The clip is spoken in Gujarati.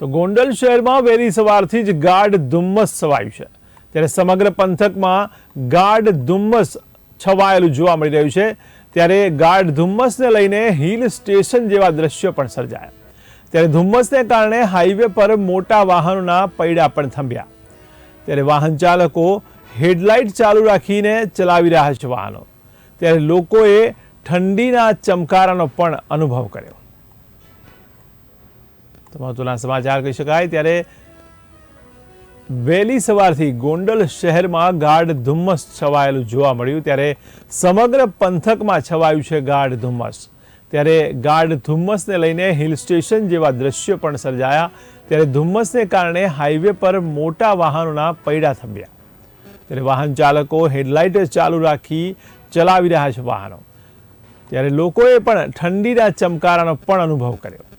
તો ગોંડલ શહેરમાં વહેલી સવારથી જ ગાઢ ધુમ્મસ છવાયું છે. ત્યારે સમગ્ર પંથકમાં ગાઢ ધુમ્મસ છવાયેલું જોવા મળી રહ્યું છે. ત્યારે ગાઢ ધુમ્મસને લઈને હિલ સ્ટેશન જેવા દ્રશ્યો પણ સર્જાયા. ત્યારે ધુમ્મસને કારણે હાઈવે પર મોટા વાહનોના પૈડા પણ થંભ્યા. ત્યારે વાહન ચાલકો હેડલાઇટ ચાલુ રાખીને ચલાવી રહ્યા છે વાહનો. ત્યારે લોકોએ ઠંડીના ચમકારાનો પણ અનુભવ કર્યો. તો મહત્વના સમાચાર કહી શકાય. ત્યારે વહેલી સવારથી ગોંડલ શહેરમાં ગાઢ ધુમ્મસ છવાયેલું જોવા મળ્યું. ત્યારે સમગ્ર પંથકમાં છવાયું છે ગાઢ ધુમ્મસ. ત્યારે ગાઢ ધુમ્મસને લઈને હિલ સ્ટેશન જેવા દ્રશ્યો પણ સર્જાયા. ત્યારે ધુમ્મસને કારણે હાઈવે પર મોટા વાહનોના પૈડા થંભ્યા ત્યારે વાહન ચાલકો હેડલાઇટ ચાલુ રાખી ચલાવી રહ્યા છે વાહનો. ત્યારે લોકોએ પણ ઠંડીના ચમકારાનો પણ અનુભવ કર્યો.